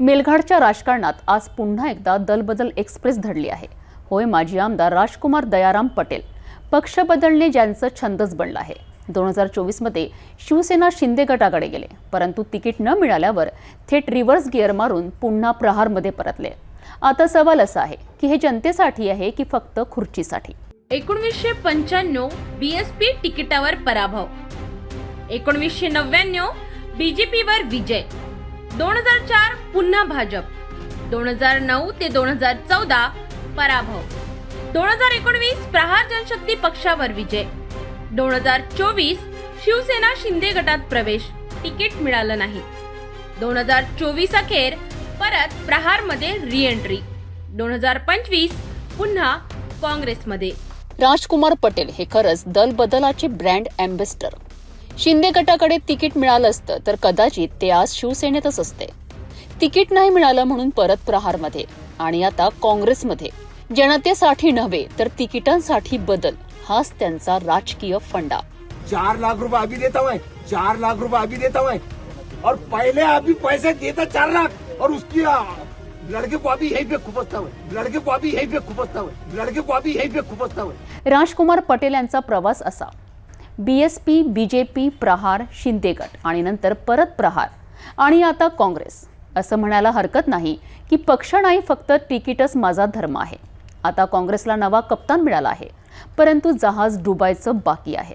मेलघाटच्या राजकारणात आज पुन्हा एकदा दलबदल एक्सप्रेस धडली आहे. होय माजी आमदार राजकुमार दयाराम पटेल. पक्ष बदलणे ज्यांचं छंदच बनलं आहे. दोन हजार चोवीसमध्ये शिवसेना शिंदे गटाकडे गेले परंतु तिकीट न मिळाल्यावर थेट रिव्हर्स गिअर मारून पुन्हा प्रहारमध्ये परतले. आता सवाल असा आहे की हे जनतेसाठी आहे की फक्त खुर्चीसाठी? एकोणवीसशे पंच्याण्णव बीएसपी तिकिटावर पराभव. एकोणवीसशे नव्याण्णव बीजेपीवर विजय. दोन हजार चार पुन्हा भाजप. दोन हजार नऊ ते दोन हजार चौदा पराभव. दोन हजार एकोणवीस प्रहार जनशक्ती पक्षावर विजय. दोन हजार चोवीस शिवसेना शिंदे गटात प्रवेश. तिकीट मिळालं नाही. दोन हजार चोवीस अखेर परत प्रहारमध्ये रिएंट्री दोन हजार पंचवीस पुन्हा काँग्रेसमध्ये. राजकुमार पटेल हे खरंच दल बदलाचे ब्रँड अँबॅसिडर शिंदे गटाकडे तिकीट मिळालं असतं तर कदाचित ते आज शिवसेनेतच असते. तिकीट नाही मिळालं म्हणून परत प्रहारमध्ये. आणि आता काँग्रेसमध्ये. जनतेसाठी नव्हे तर तिकिटांसाठी बदल. हाच त्यांचा राजकीय फंडा. चार लाख रुपए अभी देता हुआ है चार लाख रुपए अभी देता हुआ है और पहले अभी पैसे देता चार लाख. और उसकी लड़के को अभी यहीं पे खुपसता हुआ है। लड़के को अभी यहीं पे खुपसता हुआ है। लड़के को अभी यहीं पे खुपसता हुआ है। राजकुमार पटेल यांचा प्रवास असा. बी S P B J P प्रहार शिंदे गट आणि नंतर परत प्रहार. आणि आता काँग्रेस. असं म्हणायला हरकत नाही की पक्ष नाही फक्त तिकीटच माझा धर्म आहे. आता काँग्रेसला नवा कप्तान मिळाला आहे. परंतु जहाज डुबायचं बाकी आहे.